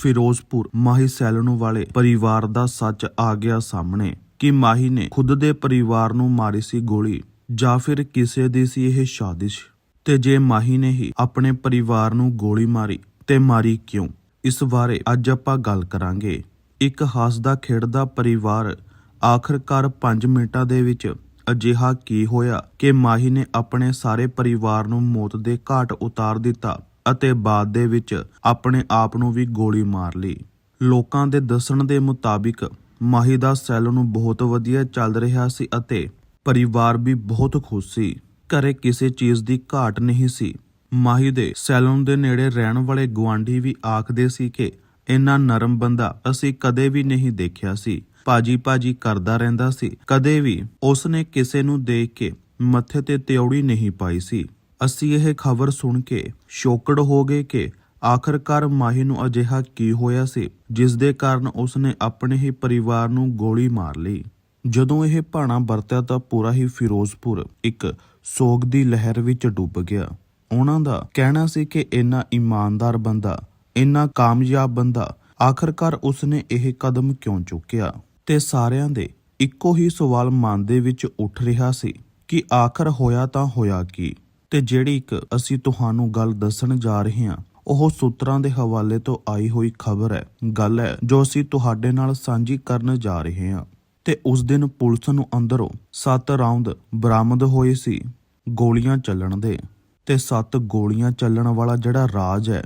ਫਿਰੋਜ਼ਪੁਰ ਮਾਹੀ salon ਵਾਲੇ ਪਰਿਵਾਰ ਦਾ ਸੱਚ ਆ ਗਿਆ ਸਾਹਮਣੇ ਕਿ ਮਾਹੀ ਨੇ ਖੁਦ ਦੇ ਪਰਿਵਾਰ ਨੂੰ ਮਾਰੀ ਸੀ ਗੋਲੀ ਜਾਂ ਫਿਰ ਕਿਸੇ ਦੀ ਸੀ ਇਹ ਸਾਜ਼ਿਸ਼। ਤੇ ਜੇ ਮਾਹੀ ਨੇ ਹੀ ਆਪਣੇ ਪਰਿਵਾਰ ਨੂੰ ਗੋਲੀ ਮਾਰੀ ਤੇ ਮਾਰੀ ਕਿਉਂ? ਇਸ ਬਾਰੇ ਅੱਜ ਆਪਾਂ ਗੱਲ ਕਰਾਂਗੇ। ਇੱਕ ਹੱਸਦਾ ਖੇਡਦਾ ਪਰਿਵਾਰ ਆਖਰਕਾਰ 5 ਮਿੰਟਾਂ ਦੇ ਵਿੱਚ ਅਜਿਹਾ ਕੀ ਹੋਇਆ ਕਿ ਮਾਹੀ ਨੇ ਆਪਣੇ ਸਾਰੇ ਪਰਿਵਾਰ ਨੂੰ ਮੌਤ ਦੇ ਘਾਟ ਉਤਾਰ ਦਿੱਤਾ? ਅਤੇ ਬਾਅਦ ਦੇ ਵਿੱਚ ਆਪਣੇ ਆਪ ਨੂੰ ਵੀ ਗੋਲੀ ਮਾਰ ਲਈ। ਲੋਕਾਂ ਦੇ ਦੱਸਣ ਦੇ ਮੁਤਾਬਿਕ, ਮਾਹੀ ਦਾ ਸੈਲੂਨ ਬਹੁਤ ਵਧੀਆ ਚੱਲ ਰਿਹਾ ਸੀ ਅਤੇ ਪਰਿਵਾਰ ਵੀ ਬਹੁਤ ਖੁਸ਼ ਸੀ। ਘਰੇ ਕਿਸੇ ਚੀਜ਼ ਦੀ ਘਾਟ ਨਹੀਂ ਸੀ। ਮਾਹੀ ਦੇ ਸੈਲੂਨ ਦੇ ਨੇੜੇ ਰਹਿਣ ਵਾਲੇ ਗੁਆਂਢੀ ਵੀ ਆਖਦੇ ਸੀ ਕਿ ਇੰਨਾ ਨਰਮ ਬੰਦਾ ਅਸੀਂ ਕਦੇ ਵੀ ਨਹੀਂ ਦੇਖਿਆ ਸੀ। ਪਾਜੀ ਪਾਜੀ ਕਰਦਾ ਰਹਿੰਦਾ ਸੀ। ਕਦੇ ਵੀ ਉਸਨੇ ਕਿਸੇ ਨੂੰ ਦੇਖ ਕੇ ਮੱਥੇ ਤੇ ਤਿਉੜੀ ਨਹੀਂ ਪਾਈ ਸੀ। ਅਸੀਂ ਇਹ ਖਬਰ ਸੁਣ ਕੇ ਸ਼ੋਕੜ ਹੋ ਗਏ ਕਿ ਆਖਰਕਾਰ ਮਾਹੀ ਨੂੰ ਅਜਿਹਾ ਕੀ ਹੋਇਆ ਸੀ ਜਿਸ ਦੇ ਕਾਰਨ ਉਸਨੇ ਆਪਣੇ ਹੀ ਪਰਿਵਾਰ ਨੂੰ ਗੋਲੀ ਮਾਰ ਲਈ। ਜਦੋਂ ਇਹ ਭਾਣਾ ਵਰਤਿਆ ਤਾਂ ਪੂਰਾ ਹੀ ਫਿਰੋਜ਼ਪੁਰ ਇੱਕ ਸੋਗ ਦੀ ਲਹਿਰ ਵਿੱਚ ਡੁੱਬ ਗਿਆ। ਉਹਨਾਂ ਦਾ ਕਹਿਣਾ ਸੀ ਕਿ ਇੰਨਾ ਇਮਾਨਦਾਰ ਬੰਦਾ, ਇੰਨਾ ਕਾਮਯਾਬ ਬੰਦਾ ਆਖਰਕਾਰ ਉਸਨੇ ਇਹ ਕਦਮ ਕਿਉਂ ਚੁੱਕਿਆ? ਤੇ ਸਾਰਿਆਂ ਦੇ ਇੱਕੋ ਹੀ ਸਵਾਲ ਮਨ ਦੇ ਵਿੱਚ ਉੱਠ ਰਿਹਾ ਸੀ ਕਿ ਆਖਰ ਹੋਇਆ ਤਾਂ ਹੋਇਆ ਕੀ? ਤੇ ਜਿਹੜੀ ਇੱਕ ਅਸੀਂ ਤੁਹਾਨੂੰ ਗੱਲ ਦੱਸਣ ਜਾ ਰਹੇ ਹਾਂ, ਉਹ ਸੂਤਰਾਂ ਦੇ ਹਵਾਲੇ ਤੋਂ ਆਈ ਹੋਈ ਖਬਰ ਹੈ। ਗੱਲ ਹੈ ਜੋ ਅਸੀਂ ਤੁਹਾਡੇ ਨਾਲ ਸਾਂਝੀ ਕਰਨ ਜਾ ਰਹੇ ਹਾਂ। ਤੇ ਉਸ ਦਿਨ ਪੁਲਿਸ ਨੂੰ ਅੰਦਰੋਂ 7 ਰਾਉਂਡ ਬਰਾਮਦ ਹੋਏ ਸੀ ਗੋਲੀਆਂ ਚੱਲਣ ਦੇ। ਤੇ 7 ਗੋਲੀਆਂ ਚੱਲਣ ਵਾਲਾ ਜਿਹੜਾ ਰਾਜ ਹੈ,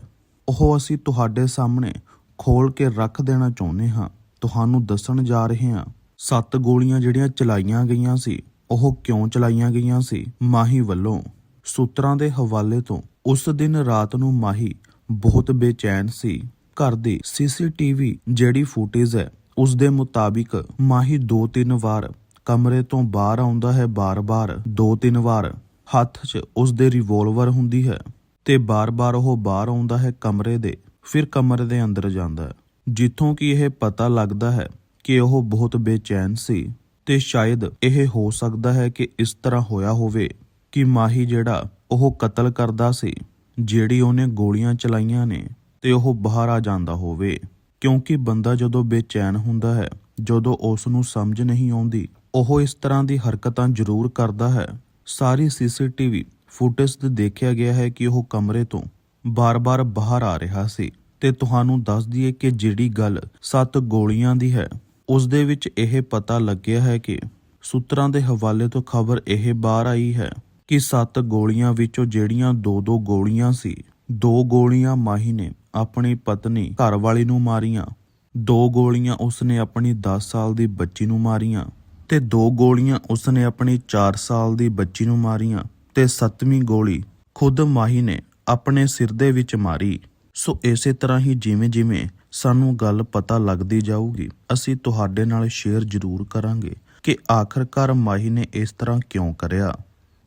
ਉਹ ਅਸੀਂ ਤੁਹਾਡੇ ਸਾਹਮਣੇ ਖੋਲ ਕੇ ਰੱਖ ਦੇਣਾ ਚਾਹੁੰਦੇ ਹਾਂ। ਤੁਹਾਨੂੰ ਦੱਸਣ ਜਾ ਰਹੇ ਹਾਂ 7 ਗੋਲੀਆਂ ਜਿਹੜੀਆਂ ਚਲਾਈਆਂ ਗਈਆਂ ਸੀ, ਉਹ ਕਿਉਂ ਚਲਾਈਆਂ ਗਈਆਂ ਸੀ? ਮਾਹੀ ਵੱਲੋਂ ਸੂਤਰਾਂ ਦੇ ਹਵਾਲੇ ਤੋਂ ਉਸ ਦਿਨ ਰਾਤ ਨੂੰ ਮਾਹੀ ਬਹੁਤ ਬੇਚੈਨ ਸੀ। ਘਰ ਦੀ ਸੀਸੀਟੀਵੀ ਜਿਹੜੀ ਫੁਟੇਜ ਹੈ, ਉਸ ਦੇ ਮੁਤਾਬਿਕ ਮਾਹੀ ਦੋ ਤਿੰਨ ਵਾਰ ਕਮਰੇ ਤੋਂ ਬਾਹਰ ਆਉਂਦਾ ਹੈ, ਬਾਰ-ਬਾਰ ਦੋ ਤਿੰਨ ਵਾਰ ਹੱਥ 'ਚ ਉਸ ਦੇ ਰਿਵੋਲਵਰ ਹੁੰਦੀ ਹੈ ਤੇ ਬਾਰ-ਬਾਰ ਉਹ ਬਾਹਰ ਆਉਂਦਾ ਹੈ, ਕਮਰੇ ਦੇ, ਫਿਰ ਕਮਰੇ ਦੇ ਅੰਦਰ ਜਾਂਦਾ ਹੈ। ਜਿੱਥੋਂ ਕਿ ਇਹ ਪਤਾ ਲੱਗਦਾ ਹੈ ਕਿ ਉਹ ਬਹੁਤ ਬੇਚੈਨ ਸੀ ਤੇ ਸ਼ਾਇਦ ਇਹ ਹੋ ਸਕਦਾ ਹੈ ਕਿ ਇਸ ਤਰ੍ਹਾਂ ਹੋਇਆ ਹੋਵੇ। ਕਿ ਮਾਹੀ ਜਿਹੜਾ ਉਹ ਕਤਲ ਕਰਦਾ ਸੀ, ਜਿਹੜੀ ਉਹਨੇ ਗੋਲੀਆਂ ਚਲਾਈਆਂ ਨੇ ਤੇ ਉਹ ਬਾਹਰ ਆ ਜਾਂਦਾ ਹੋਵੇ। ਕਿਉਂਕਿ ਬੰਦਾ ਜਦੋਂ ਬੇਚੈਨ ਹੁੰਦਾ ਹੈ, ਜਦੋਂ ਉਸ ਨੂੰ ਸਮਝ ਨਹੀਂ ਆਉਂਦੀ, ਉਹ ਇਸ ਤਰ੍ਹਾਂ ਦੀ ਹਰਕਤਾਂ ਜ਼ਰੂਰ ਕਰਦਾ ਹੈ। ਸਾਰੀ ਸੀਸੀਟੀਵੀ ਫੁਟੇਜ ਤੇ ਦੇਖਿਆ ਗਿਆ ਹੈ ਕਿ ਉਹ ਕਮਰੇ ਤੋਂ ਬਾਰ-ਬਾਰ ਬਾਹਰ ਆ ਰਿਹਾ ਸੀ। ਤੇ ਤੁਹਾਨੂੰ ਦੱਸ ਦਈਏ ਕਿ ਜਿਹੜੀ ਗੱਲ ਸੱਤ ਗੋਲੀਆਂ ਦੀ ਹੈ, ਉਸ ਦੇ ਵਿੱਚ ਇਹ ਪਤਾ ਲੱਗਿਆ ਹੈ ਕਿ ਸੂਤਰਾਂ ਦੇ ਹਵਾਲੇ ਤੋਂ ਖਬਰ ਇਹ ਬਾਹਰ ਆਈ ਹੈ ਕਿ ਸੱਤ ਗੋਲੀਆਂ ਵਿੱਚੋਂ ਜਿਹੜੀਆਂ ਦੋ ਦੋ ਗੋਲੀਆਂ ਸੀ, ਦੋ ਗੋਲੀਆਂ ਮਾਹੀ ਨੇ ਆਪਣੀ ਪਤਨੀ ਘਰਵਾਲੀ ਨੂੰ ਮਾਰੀਆਂ। ਦੋ ਗੋਲੀਆਂ ਉਸਨੇ ਆਪਣੀ 10 ਸਾਲ ਦੀ ਬੱਚੀ ਨੂੰ ਮਾਰੀਆਂ ਤੇ ਦੋ ਗੋਲੀਆਂ ਉਸਨੇ ਆਪਣੀ 4 ਸਾਲ ਦੀ ਬੱਚੀ ਨੂੰ ਮਾਰੀਆਂ ਤੇ ਸੱਤਵੀਂ ਗੋਲੀ ਖੁਦ ਮਾਹੀ ਨੇ ਆਪਣੇ ਸਿਰ ਦੇ ਵਿੱਚ ਮਾਰੀ। ਸੋ ਇਸੇ ਤਰ੍ਹਾਂ ਹੀ ਜਿਵੇਂ ਜਿਵੇਂ ਸਾਨੂੰ ਗੱਲ ਪਤਾ ਲੱਗਦੀ ਜਾਊਗੀ, ਅਸੀਂ ਤੁਹਾਡੇ ਨਾਲ ਸ਼ੇਅਰ ਜ਼ਰੂਰ ਕਰਾਂਗੇ ਕਿ ਆਖਰਕਾਰ ਮਾਹੀ ਨੇ ਇਸ ਤਰ੍ਹਾਂ ਕਿਉਂ ਕਰਿਆ।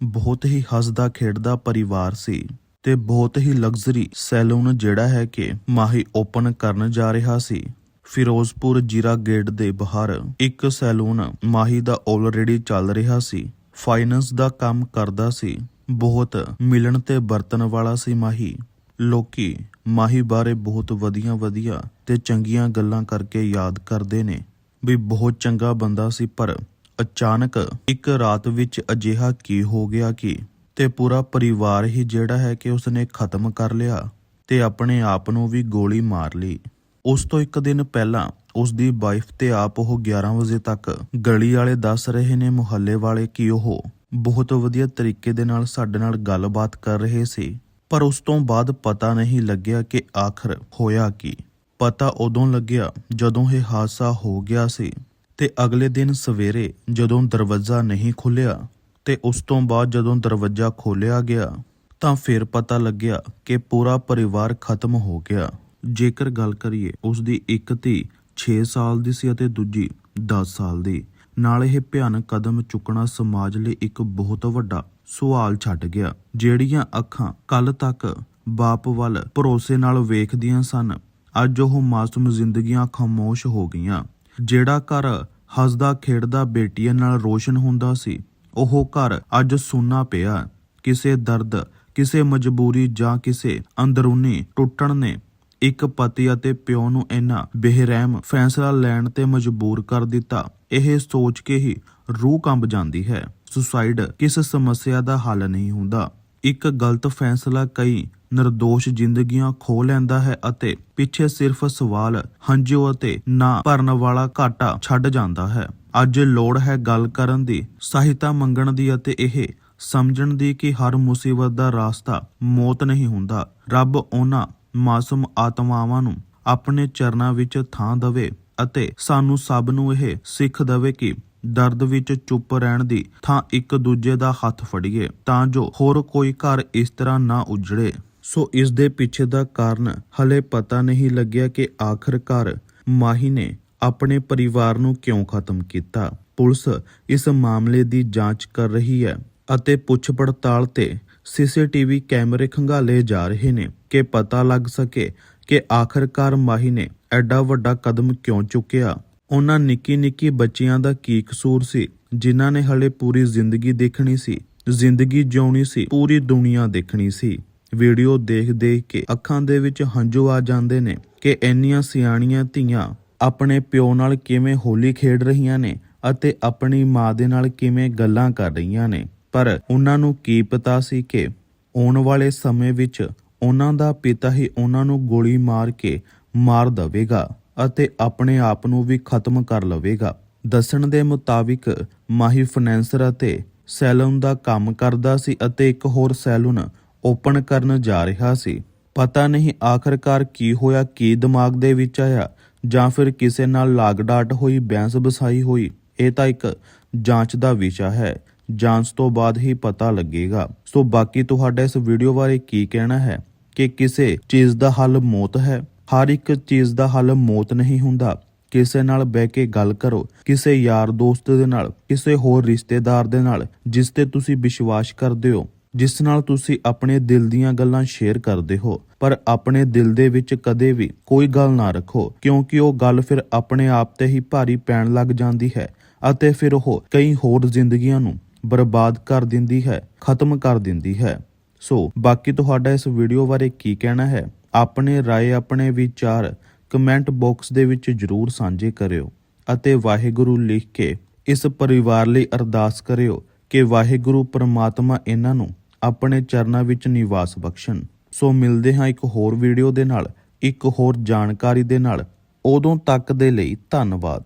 ਬਹੁਤ ਹੀ ਹੱਸਦਾ ਖੇਡਦਾ ਪਰਿਵਾਰ ਸੀ ਤੇ ਬਹੁਤ ਹੀ ਲਗਜ਼ਰੀ ਸੈਲੂਨ ਜਿਹੜਾ ਹੈ ਕਿ ਮਾਹੀ ਓਪਨ ਕਰਨ ਜਾ ਰਿਹਾ ਸੀ। ਫਿਰੋਜ਼ਪੁਰ ਜੀਰਾ ਗੇਟ ਦੇ ਬਾਹਰ ਇੱਕ ਸੈਲੂਨ ਮਾਹੀ ਦਾ ਆਲਰੇਡੀ ਚੱਲ ਰਿਹਾ ਸੀ। ਫਾਈਨੈਂਸ ਦਾ ਕੰਮ ਕਰਦਾ ਸੀ। ਬਹੁਤ ਮਿਲਣ ਤੇ ਵਰਤਣ ਵਾਲਾ ਸੀ ਮਾਹੀ। ਲੋਕੀ ਮਾਹੀ ਬਾਰੇ ਬਹੁਤ ਵਧੀਆ ਵਧੀਆ ਤੇ ਚੰਗੀਆਂ ਗੱਲਾਂ ਕਰਕੇ ਯਾਦ ਕਰਦੇ ਨੇ। ਵੀ ਬਹੁਤ ਚੰਗਾ ਬੰਦਾ ਸੀ ਪਰ ਅਚਾਨਕ ਇੱਕ ਰਾਤ ਵਿੱਚ ਅਜਿਹਾ ਕੀ ਹੋ ਗਿਆ ਕਿ ਤੇ ਪੂਰਾ ਪਰਿਵਾਰ ਹੀ ਜਿਹੜਾ ਹੈ ਕਿ ਉਸਨੇ ਖਤਮ ਕਰ ਲਿਆ ਤੇ ਆਪਣੇ ਆਪ ਨੂੰ ਵੀ ਗੋਲੀ ਮਾਰ ਲਈ। ਉਸ ਤੋਂ ਇੱਕ ਦਿਨ ਪਹਿਲਾਂ ਉਸ ਦੀ ਵਾਈਫ ਤੇ ਆਪ ਉਹ 11 ਵਜੇ ਤੱਕ ਗਲੀ ਵਾਲੇ ਦੱਸ ਰਹੇ ਨੇ ਮੁਹੱਲੇ ਵਾਲੇ ਕਿ ਉਹ ਬਹੁਤ ਵਧੀਆ ਤਰੀਕੇ ਦੇ ਨਾਲ ਸਾਡੇ ਨਾਲ ਗੱਲਬਾਤ ਕਰ ਰਹੇ ਸੀ, ਪਰ ਉਸ ਤੋਂ ਬਾਅਦ ਪਤਾ ਨਹੀਂ ਲੱਗਿਆ ਕਿ ਆਖਰ ਹੋਇਆ ਕੀ। ਪਤਾ ਉਦੋਂ ਲੱਗਿਆ ਜਦੋਂ ਇਹ ਹਾਦਸਾ ਹੋ ਗਿਆ ਸੀ ਤੇ ਅਗਲੇ ਦਿਨ ਸਵੇਰੇ ਜਦੋਂ ਦਰਵਾਜ਼ਾ ਨਹੀਂ ਖੁੱਲਿਆ ਤੇ ਉਸ ਤੋਂ ਬਾਅਦ ਜਦੋਂ ਦਰਵਾਜ਼ਾ ਖੋਲ੍ਹਿਆ ਗਿਆ, ਤਾਂ ਫਿਰ ਪਤਾ ਲੱਗਿਆ ਕਿ ਪੂਰਾ ਪਰਿਵਾਰ ਖਤਮ ਹੋ ਗਿਆ। ਜੇਕਰ ਗੱਲ ਕਰੀਏ ਉਸ ਦੀ ਇੱਕ ਧੀ 6 ਸਾਲ ਦੀ ਸੀ ਅਤੇ ਦੂਜੀ 10 ਸਾਲ ਦੀ, ਨਾਲ ਇਹ ਭਿਆਨਕ ਕਦਮ ਚੁੱਕਣਾ ਸਮਾਜ ਲਈ ਇੱਕ ਬਹੁਤ ਵੱਡਾ ਸਵਾਲ ਛੱਡ ਗਿਆ, ਜਿਹੜੀਆਂ ਅੱਖਾਂ ਕੱਲ ਤੱਕ ਬਾਪ ਵੱਲ ਭਰੋਸੇ ਨਾਲ ਵੇਖਦੀਆਂ ਸਨ। ਅੱਜ ਉਹ ਮਾਸੂਮ ਜ਼ਿੰਦਗੀਆਂ ਖਾਮੋਸ਼ ਹੋ ਗਈਆਂ। ਜਿਹੜਾ ਘਰ ਹੱਸਦਾ, ਖੇਡਦਾ ਬੇਟੀਆਂ ਨਾਲ ਰੋਸ਼ਨ ਹੁੰਦਾ ਸੀ, ਉਹ ਘਰ ਅੱਜ ਸੁੰਨਾ ਪਿਆ। ਕਿਸੇ ਦਰਦ, ਕਿਸੇ ਮਜਬੂਰੀ ਜਾਂ ਕਿਸੇ ਅੰਦਰੂਨੀ ਟੁੱਟਣ ਨੇ ਇੱਕ ਪਤੀ ਅਤੇ ਪਿਓ ਨੂੰ ਇੰਨਾ ਬੇਰਹਿਮ ਫੈਸਲਾ ਲੈਣ ਤੇ ਮਜਬੂਰ ਕਰ ਦਿੱਤਾ। ਇਹ ਸੋਚ ਕੇ ਹੀ ਰੂਹ ਕੰਬ ਜਾਂਦੀ ਹੈ। ਸੁਸਾਈਡ ਕਿਸ ਸਮੱਸਿਆ ਦਾ ਹੱਲ ਨਹੀਂ ਹੁੰਦਾ। ਇੱਕ ਗਲਤ ਫੈਸਲਾ ਕਈ નિર્ਦੋਸ਼ ਜ਼ਿੰਦਗੀਆਂ ਖੋ ਲੈਂਦਾ ਹੈ ਅਤੇ ਪਿੱਛੇ ਸਿਰਫ ਸਵਾਲ ਹੰਝੂ ਅਤੇ ਨਾ ਭਰਨ ਵਾਲਾ ਘਾਟਾ ਛੱਡ ਜਾਂਦਾ ਹੈ। ਅੱਜ ਲੋੜ ਹੈ ਗੱਲ ਕਰਨ ਦੀ, ਸਹਾਇਤਾ ਮੰਗਣ ਦੀ ਅਤੇ ਇਹ ਸਮਝਣ ਦੀ ਕਿ ਹਰ ਮੁਸੀਬਤ ਦਾ ਰਾਸਤਾ ਮੌਤ ਨਹੀਂ ਹੁੰਦਾ। ਰੱਬ ਉਹਨਾਂ ਮਾਸੂਮ ਆਤਮਾਵਾਂ ਨੂੰ ਆਪਣੇ ਚਰਨਾਂ ਵਿੱਚ ਥਾਂ ਦੇਵੇ ਅਤੇ ਸਾਨੂੰ ਸਭ ਨੂੰ ਇਹ ਸਿੱਖ ਦੇਵੇ ਕਿ ਦਰਦ ਵਿੱਚ ਚੁੱਪ ਰਹਿਣ ਦੀ ਥਾਂ ਇੱਕ ਦੂਜੇ ਦਾ ਹੱਥ ਫੜੀਏ ਤਾਂ ਜੋ ਹੋਰ ਕੋਈ ਘਰ ਇਸ ਤਰ੍ਹਾਂ ਨਾ ਉਜੜੇ। ਸੋ ਇਸ ਦੇ ਪਿੱਛੇ ਦਾ ਕਾਰਨ ਹਲੇ ਪਤਾ ਨਹੀਂ ਲੱਗਿਆ ਕਿ ਆਖਰਕਾਰ ਮਾਹੀ ਨੇ ਆਪਣੇ ਪਰਿਵਾਰ ਨੂੰ ਕਿਉਂ ਖਤਮ ਕੀਤਾ। ਪੁਲਿਸ ਇਸ ਮਾਮਲੇ ਦੀ ਜਾਂਚ ਕਰ ਰਹੀ ਹੈ ਅਤੇ ਪੁੱਛ ਪੜਤਾਲ ਤੇ ਸੀਸੀਟੀਵੀ ਕੈਮਰੇ ਖੰਗਾਲੇ ਜਾ ਰਹੇ ਨੇ ਕਿ ਪਤਾ ਲੱਗ ਸਕੇ ਕਿ ਆਖਰਕਾਰ ਮਾਹੀ ਨੇ ਐਡਾ ਵੱਡਾ ਕਦਮ ਕਿਉਂ ਚੁੱਕਿਆ। ਉਹਨਾਂ ਨਿੱਕੀ ਨਿੱਕੀ ਬੱਚਿਆਂ ਦਾ ਕੀ ਕਸੂਰ ਸੀ, ਜਿਨ੍ਹਾਂ ਨੇ ਹਲੇ ਪੂਰੀ ਜ਼ਿੰਦਗੀ ਦੇਖਣੀ ਸੀ, ਜ਼ਿੰਦਗੀ ਜਿਉਣੀ ਸੀ, ਪੂਰੀ ਦੁਨੀਆ ਦੇਖਣੀ ਸੀ। ਵੀਡੀਓ ਦੇਖ ਦੇਖ ਕੇ ਅੱਖਾਂ ਦੇ ਵਿੱਚ ਹੰਝੂ ਆ ਜਾਂਦੇ ਨੇ ਕਿ ਇੰਨੀਆਂ ਸਿਆਣੀਆਂ ਧੀਆਂ ਆਪਣੇ ਪਿਓ ਨਾਲ ਕਿਵੇਂ ਹੋਲੀ ਖੇਡ ਰਹੀਆਂ ਨੇ ਅਤੇ ਆਪਣੀ ਮਾਂ ਦੇ ਨਾਲ ਕਿਵੇਂ ਗੱਲਾਂ ਕਰ ਰਹੀਆਂ ਨੇ। ਪਰ ਉਹਨਾਂ ਨੂੰ ਕੀ ਪਤਾ ਸੀ ਕਿ ਆਉਣ ਵਾਲੇ ਸਮੇਂ ਵਿੱਚ ਉਹਨਾਂ ਦਾ ਪਿਤਾ ਹੀ ਉਹਨਾਂ ਨੂੰ ਗੋਲੀ ਮਾਰ ਕੇ ਮਾਰ ਦੇਵੇਗਾ ਅਤੇ ਆਪਣੇ ਆਪ ਨੂੰ ਵੀ ਖਤਮ ਕਰ ਲਵੇਗਾ। ਦੱਸਣ ਦੇ ਮੁਤਾਬਿਕ ਮਾਹੀ ਫਾਈਨੈਂਸਰ ਅਤੇ ਸੈਲੂਨ ਦਾ ਕੰਮ ਕਰਦਾ ਸੀ ਅਤੇ ਇੱਕ ਹੋਰ ਸੈਲੂਨ ਓਪਨ ਕਰਨ ਜਾ ਰਿਹਾ ਸੀ। ਪਤਾ ਨਹੀਂ ਆਖਰਕਾਰ ਕੀ ਹੋਇਆ, ਕੀ ਦਿਮਾਗ ਦੇ ਵਿੱਚ ਆਇਆ, ਜਾਂ ਫਿਰ ਕਿਸੇ ਨਾਲ ਲਾਗ ਡਾਟ ਹੋਈ ਬੈਂਸ ਬਸਾਈ ਹੋਈ, ਇਹ ਤਾਂ ਇੱਕ ਜਾਂਚ ਦਾ ਵਿਸ਼ਾ ਹੈ। ਜਾਂਚ ਤੋਂ ਬਾਅਦ ਹੀ ਪਤਾ ਲੱਗੇਗਾ। ਸੋ ਬਾਕੀ ਤੁਹਾਡਾ ਇਸ ਵੀਡੀਓ ਬਾਰੇ ਕੀ ਕਹਿਣਾ ਹੈ? ਕਿ ਕਿਸੇ ਚੀਜ਼ ਦਾ ਹੱਲ ਮੌਤ ਹੈ? ਹਰ ਇੱਕ ਚੀਜ਼ ਦਾ ਹੱਲ ਮੌਤ ਨਹੀਂ ਹੁੰਦਾ। ਕਿਸੇ ਨਾਲ ਬਹਿ ਕੇ ਗੱਲ ਕਰੋ, ਕਿਸੇ ਯਾਰ ਦੋਸਤ ਦੇ ਨਾਲ, ਕਿਸੇ ਹੋਰ ਰਿਸ਼ਤੇਦਾਰ ਦੇ ਨਾਲ, ਜਿਸ ਤੇ ਤੁਸੀਂ ਵਿਸ਼ਵਾਸ ਕਰਦੇ ਹੋ। ਜਿਸ ਨਾਲ ਤੁਸੀਂ ਆਪਣੇ ਦਿਲ ਦੀਆਂ ਗੱਲਾਂ ਸ਼ੇਅਰ ਕਰਦੇ ਹੋ, ਪਰ ਆਪਣੇ ਦਿਲ ਦੇ ਵਿੱਚ ਕਦੇ ਵੀ ਕੋਈ ਗੱਲ ਨਾ ਰੱਖੋ, ਕਿਉਂਕਿ ਉਹ ਗੱਲ ਫਿਰ ਆਪਣੇ ਆਪ ਤੇ ਹੀ ਭਾਰੀ ਪੈਣ ਲੱਗ ਜਾਂਦੀ ਹੈ ਅਤੇ ਫਿਰ ਉਹ ਕਈ ਹੋਰ ਜ਼ਿੰਦਗੀਆਂ ਨੂੰ ਬਰਬਾਦ ਕਰ ਦਿੰਦੀ ਹੈ, ਖਤਮ ਕਰ ਦਿੰਦੀ ਹੈ। ਸੋ, ਬਾਕੀ ਤੁਹਾਡਾ ਇਸ ਵੀਡੀਓ ਬਾਰੇ ਕੀ ਕਹਿਣਾ ਹੈ? ਆਪਣੇ ਰਾਏ, ਆਪਣੇ ਵਿਚਾਰ ਕਮੈਂਟ ਬਾਕਸ ਦੇ ਵਿੱਚ ਜਰੂਰ ਸਾਂਝੇ ਕਰਿਓ ਅਤੇ ਵਾਹਿਗੁਰੂ ਲਿਖ ਕੇ ਇਸ ਪਰਿਵਾਰ ਲਈ ਅਰਦਾਸ ਕਰਿਓ ਕਿ ਵਾਹਿਗੁਰੂ ਪਰਮਾਤਮਾ ਇਹਨਾਂ ਨੂੰ ਆਪਣੇ ਚਰਨਾਂ ਵਿੱਚ ਨਿਵਾਸ ਬਖਸ਼ਣ। ਸੋ ਮਿਲਦੇ ਹਾਂ ਇੱਕ ਹੋਰ ਵੀਡੀਓ ਦੇ ਨਾਲ, ਇੱਕ ਹੋਰ ਜਾਣਕਾਰੀ ਦੇ ਨਾਲ। ਉਦੋਂ ਤੱਕ ਦੇ ਲਈ ਧੰਨਵਾਦ।